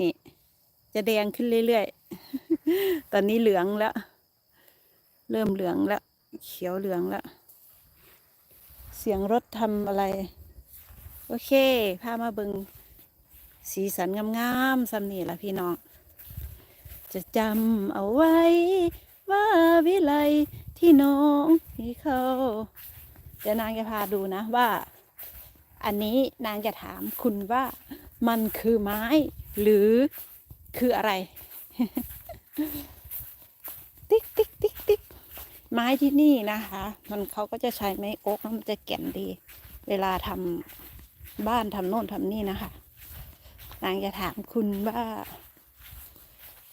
นี่ จะแดงขึ้นเรื่อยๆ ตอนนี้เหลืองแล้ว เริ่มเหลืองแล้ว เขียวเหลืองแล้ว เสียงรถทำอะไร โอเค พามาเบิงสีสันงามๆสำนีละพี่น้อง จะจำเอาไว้ ว่าวิไลที่น้องที่เขาเดี๋ยวนางจะพาดูนะว่า อันนี้นางจะถามคุณว่ามันคือไม้ หรือคืออะไร ติ๊กติ๊กติ๊กติ๊กไม้ที่นี่นะคะ มันเขาก็จะใช้ไม้โอ๊กแล้วมันจะแก่นดี เวลาทำบ้านทำโน่นทำนี่นะคะนางจะถามคุณว่า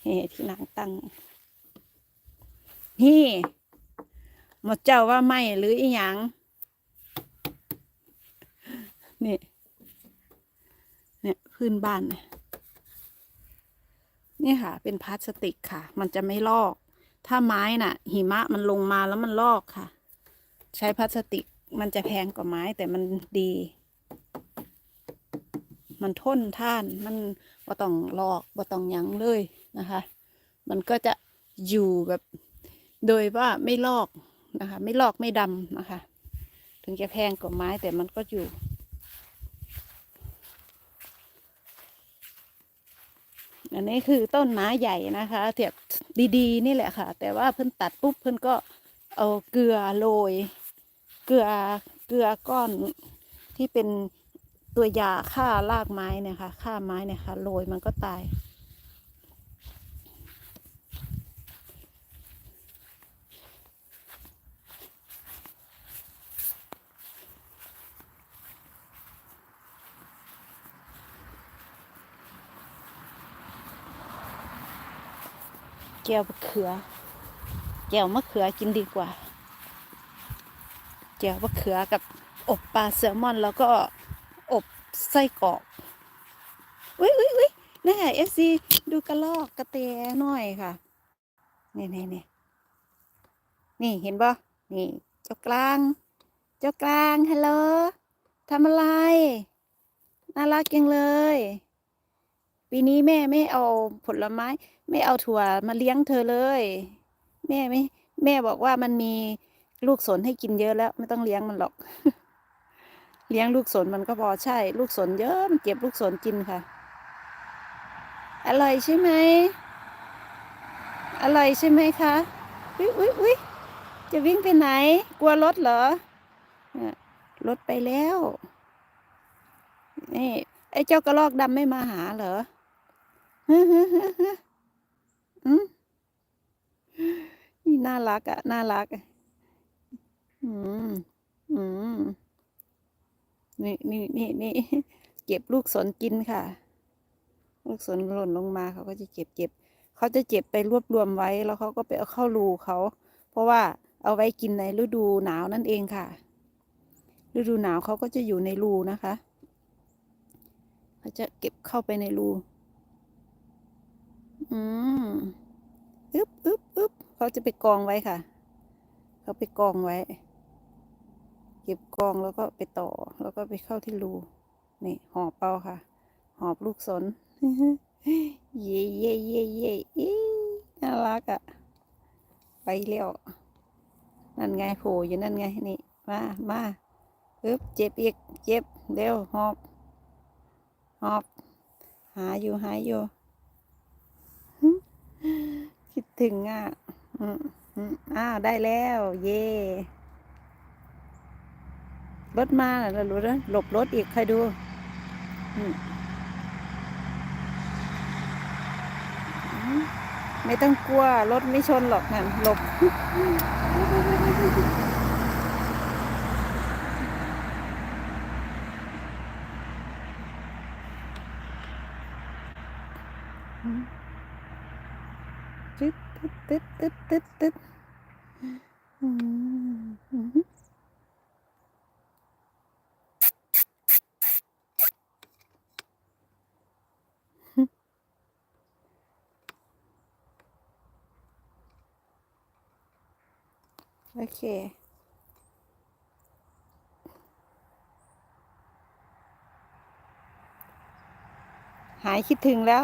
เหตุที่นางตั้งนี่หมดเจ้าว่าไม่หรืออีหยังนี่ เนี่ยพื้นบ้านเนี่ย นี่ค่ะ เป็นพลาสติกค่ะ มันจะไม่ลอก ถ้าไม้น่ะ หิมะมันลงมาแล้วมันลอกค่ะ ใช้พลาสติกมันจะแพงกว่าไม้แต่มันดี มันทนท่านมันบ่ต้องลอกบ่ต้องยั้งเลยนะคะ มันก็จะอยู่แบบ โดยว่าไม่ลอกนะคะ ไม่ลอกไม่ดำนะคะ ถึงจะแพงกว่าไม้แต่มันก็อยู่ อันนี้คือต้นไม้ใหญ่นะคะเทียบดีๆ นี่แหละค่ะ แต่ว่าเพิ่นตัดปุ๊บเพิ่นก็เอาเกลือโรยเกลือเกลือก้อนที่เป็นตัวยาฆ่ารากไม้เนี่ยค่ะฆ่าไม้เนี่ยค่ะโรยมันก็ตาย แก้วมะเขือ แก้วมะเขือกินดีกว่า แก้วมะเขือกับอบปลาแซลมอนแล้วก็อบไส้กรอกอุ้ยอุ้ยอุ้ยนี่เอฟซีดูกระลอกกระเตหน่อยค่ะนี่นี่นี่นี่เห็นปะนี่ เจ้ากลาง เจ้ากลางฮัลโหลทำอะไร น่ารักจังเลย ปีนี้แม่ไม่เอาผลไม้ ไม่เอาถั่วมาเลี้ยงเธอเลย แม่ไม่แม่บอกว่ามันมีลูกสนให้กินเยอะแล้ว ไม่ต้องเลี้ยงมันหรอก เลี้ยงลูกสนมันก็พอใช่ ลูกสนเยอะมันเก็บลูกสนกินค่ะ อร่อยใช่ไหมอร่อยใช่ไหมคะอุ้ยอุ้ยอุ้ยจะวิ่งไปไหน กลัวรถเหรอรถไปแล้วนี่ไอ้เจ้ากระรอกดำไม่มาหาเหรอ นี่น่ารักอะน่ารักอะอืมอืมนี่นี่นี่นี่เก็บลูกสนกินค่ะ ลูกสนหล่นลงมาเขาก็จะเก็บเก็บเขาจะเก็บไปรวบรวมไว้แล้วเขาก็ไปเอาเข้ารูเขา เพราะว่าเอาไว้กินในฤดูหนาวนั่นเองค่ะ ฤดูหนาวเขาก็จะอยู่ในรูนะคะเขาจะเก็บเข้าไปในรู อืมอึบอึบอึบเขาจะไปกองไว้ค่ะ เขาไปกองไว้ เก็บกองแล้วก็ไปต่อ แล้วก็ไปเข้าที่รู นี่หอบเอาค่ะ หอบลูกสน เย่เย่เย่เย่อีน่ารักอะ่ะ ไปเร็วนั่นไงโผล่อยู่นั่นไง นี่ มามาอึบเจ็บอีก เจ็บ เร็ว หอบ หอบ หาอยู่ หาอยู่ คิดถึงอะอ้าวได้แล้ว เย่รถมาน่ะเรารู้แล้วหลบรถอีกใครดูไม่ต้องกลัว รถไม่ชนหรอกนั่นหลบ ตึ๊ดตึ๊ดตึ๊ดตึ๊ดตึ๊ดอืมอืมโอเคหายคิดถึงแล้ว